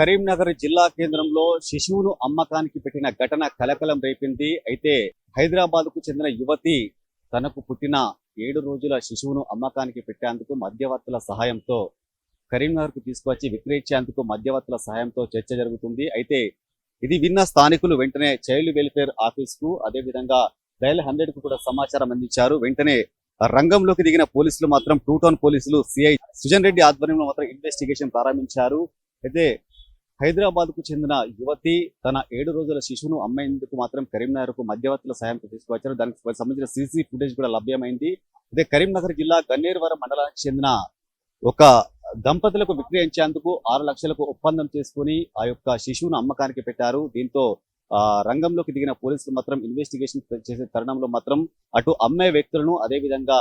Karimnagar జిల్లా కేంద్రంలో శిశువును అమ్మకానికి పెట్టిన ఘటన కలకలం రేపింది. అయితే హైదరాబాద్కు చెందిన యువతి తనకు పుట్టిన ఏడు రోజుల శిశువును అమ్మకానికి పెట్టేందుకు మధ్యవర్తుల సహాయంతో కరీంనగర్కు తీసుకొచ్చి విక్రయించేందుకు మధ్యవర్తుల సహాయంతో చర్చ జరుగుతుంది. అయితే ఇది విన్న స్థానికులు వెంటనే చైల్డ్ వెల్ఫేర్ ఆఫీస్కు అదే విధంగా హండ్రెడ్కు కూడా సమాచారం అందించారు. వెంటనే రంగంలోకి దిగిన పోలీసులు మాత్రం టూ టౌన్ పోలీసులు సిఐ సుజన్ రెడ్డి ఆధ్వర్యంలో మాత్రం ఇన్వెస్టిగేషన్ ప్రారంభించారు. అయితే హైదరాబాద్కు చెందిన యువతి తన ఏడు రోజుల శిశువును అమ్మేందుకు మాత్రం కరీంనగర్కు మధ్యవర్తుల సాయంతో తీసుకువచ్చారు. దానికి సంబంధించిన సీసీ ఫుటేజ్ కూడా లభ్యమైంది. అదే కరీంనగర్ జిల్లా గన్నేరువరం మండలానికి చెందిన ఒక దంపతులకు విక్రయించేందుకు ఆరు లక్షలకు ఒప్పందం చేసుకుని ఆ యొక్క శిశువును అమ్మకానికి పెట్టారు. దీంతో రంగంలోకి దిగిన పోలీసులు మాత్రం ఇన్వెస్టిగేషన్ చేసే తరుణంలో మాత్రం అటు అమ్మే వ్యక్తులను అదే విధంగా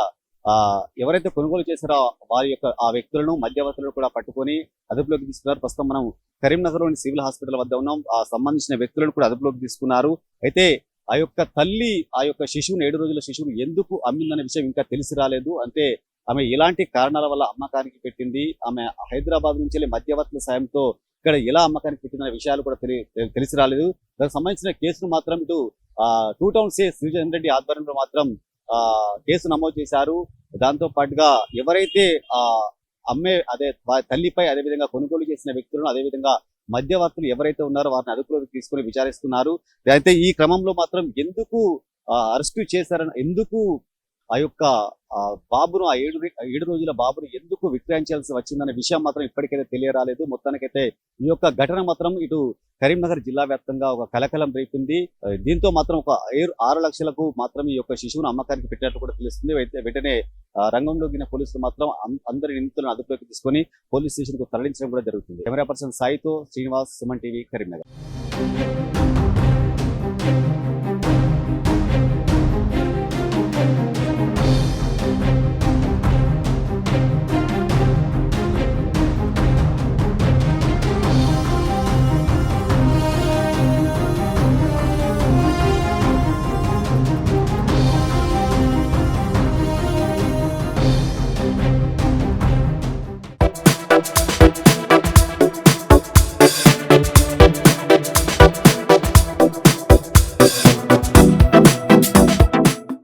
ఎవరైతే కొనుగోలు చేశారో వారి యొక్క ఆ వ్యక్తులను మధ్యవర్తులను కూడా పట్టుకొని అదుపులోకి తీసుకున్నారు. ప్రస్తుతం మనం కరీంనగర్లోని సివిల్ హాస్పిటల్ వద్ద ఉన్నాం. ఆ సంబంధించిన వ్యక్తులను కూడా అదుపులోకి తీసుకున్నారు. అయితే ఆ యొక్క తల్లి ఆ యొక్క శిశువుని ఏడు రోజుల శిశువుని ఎందుకు అమ్మిందనే విషయం ఇంకా తెలిసి రాలేదు. అంటే ఆమె ఎలాంటి కారణాల వల్ల అమ్మకానికి పెట్టింది? ఆమె హైదరాబాద్ నుంచి వెళ్ళి మధ్యవర్తుల సాయంతో ఇక్కడ ఎలా అమ్మకానికి పెట్టిందనే విషయాలు కూడా తెలి తెలిసి రాలేదు. దానికి సంబంధించిన కేసును మాత్రం ఇటు టూ టౌన్ సే శ్రీజన్ రెడ్డి ఆధ్వర్యంలో మాత్రం కేసు నమోదు చేశారు. దాంతో పాటుగా ఎవరైతే ఆ అమ్మే అదే తల్లిపై అదే విధంగా కొనుగోలు చేసిన వ్యక్తులను అదే విధంగా మధ్యవర్తులు ఎవరైతే ఉన్నారో వారిని అదుపులోకి తీసుకుని విచారిస్తున్నారు. అయితే ఈ క్రమంలో మాత్రం ఎందుకు అరెస్టు చేశారని ఎందుకు ఆ యొక్క బాబును ఆ ఏడు ఏడు రోజుల బాబును ఎందుకు విక్రయించాల్సి వచ్చిందనే విషయం మాత్రం ఇప్పటికైతే తెలియరాలేదు. మొత్తానికైతే ఈ యొక్క ఘటన మాత్రం ఇటు కరీంనగర్ జిల్లా వ్యాప్తంగా ఒక కలకలం రేపింది. దీంతో మాత్రం ఒక ఆరు లక్షలకు మాత్రం ఈ యొక్క శిశువును అమ్మకానికి పెట్టినట్లు కూడా తెలుస్తుంది. అయితే వెంటనే రంగంలోకి దిగిన పోలీసులు మాత్రం అందరి నిందితులను అదుపులోకి తీసుకొని పోలీస్ స్టేషన్కు తరలించడం కూడా జరుగుతుంది. కెమెరా పర్సన్ సాయితో శ్రీనివాస్ సుమన్ టీవీ కరీంనగర్.